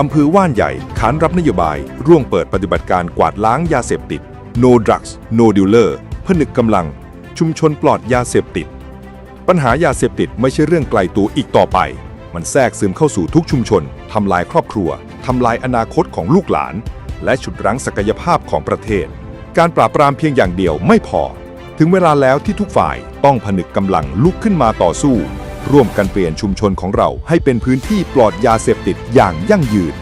อำเภอว่านใหญ่ ขานรับนโยบาย ร่วมเปิดปฏิบัติการกวาดล้างยาเสพติด No Drugs No Dealer ผนึกกำลัง ชุมชนปลอดยาเสพติด ปัญหายาเสพติดไม่ใช่เรื่องไกลตัวอีกต่อไป มันแทรกซึมเข้าสู่ทุกชุมชน ทำลายครอบครัว ทำลายอนาคตของลูกหลาน และฉุดรั้งศักยภาพของประเทศ การปราบปรามเพียงอย่างเดียวไม่พอ ถึงเวลาแล้วที่ทุกฝ่ายต้องผนึกกำลังลุกขึ้นมาต่อสู้ ร่วมกันเปลี่ยนชุมชนของเราให้เป็นพื้นที่ปลอดยาเสพติดอย่างยั่งยืน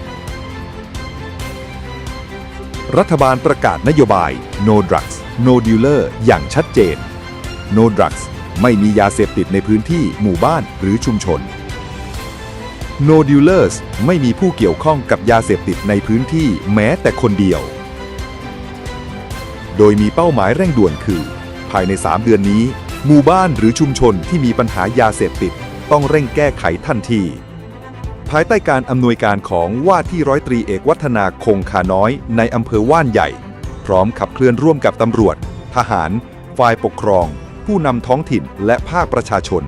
รัฐบาลประกาศนโยบาย No Drugs No Dealer อย่างชัดเจน No Drugs ไม่มียาเสพติดในพื้นที่หมู่บ้านหรือชุมชน No Dealers ไม่มีผู้เกี่ยวข้องกับยาเสพติดในพื้นที่แม้แต่คนเดียว โดยมีเป้าหมายเร่งด่วนคือ ภายใน 3 เดือนนี้ หมู่บ้านหรือชุมชนที่มีปัญหายาเสพติด ต้องเร่งแก้ไขทันที ภายใต้การอำนวยการของว่าที่ร้อยตรีเอกวัฒนาคงคาน้อยในอำเภอว่านใหญ่ พร้อมขับเคลื่อนร่วมกับตำรวจ ทหาร ฝ่ายปกครอง ผู้นำท้องถิ่นและภาคประชาชน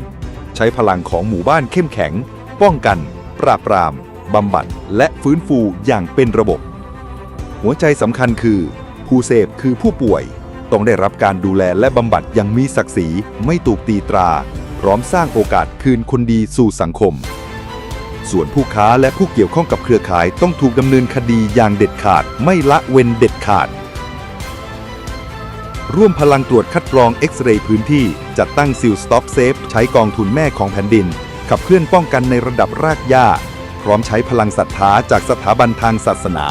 ใช้พลังของหมู่บ้านเข้มแข็ง ป้องกัน ปราบปรามบำบัดและฟื้นฟูอย่างเป็นระบบ หัวใจสำคัญคือ ผู้เสพคือผู้ป่วย ต้องได้รับการดูแลและบำบัดอย่างมีศักดิ์ศรีไม่ถูกตีตรา พร้อมสร้างโอกาสคืนคนดีสู่สังคม ส่วนผู้ค้าและผู้เกี่ยวข้องกับเครือข่ายต้องถูกดำเนินคดีอย่างเด็ดขาดไม่ละเว้นเด็ดขาด ร่วมพลังตรวจคัดกรองเอ็กซเรย์พื้นที่จัดตั้งซิลสต็อปเซฟใช้กองทุนแม่ของแผ่นดิน ขับเคลื่อนป้องกันในระดับรากหญ้า พร้อมใช้พลังศรัทธาจากสถาบันทางศาสนา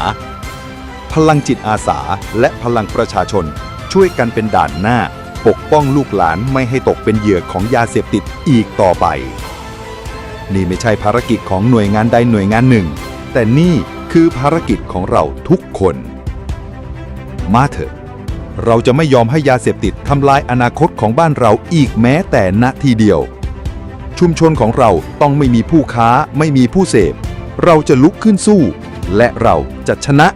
พลังจิตอาสาและพลังประชาชนช่วยกันเป็นด่านหน้า ปกป้องลูกหลานไม่ให้ตกเป็นเหยื่อของยาเสพติดอีกต่อไป นี่ไม่ใช่ภารกิจของหน่วยงานใดหน่วยงานหนึ่ง แต่นี่คือภารกิจของเราทุกคน มาเถอะ เราจะไม่ยอมให้ยาเสพติดทำลายอนาคตของบ้านเราอีกแม้แต่นาทีเดียว ชุมชนของเราต้องไม่มีผู้ค้าไม่มีผู้เสพ เราจะลุกขึ้นสู้ และเราจะชนะ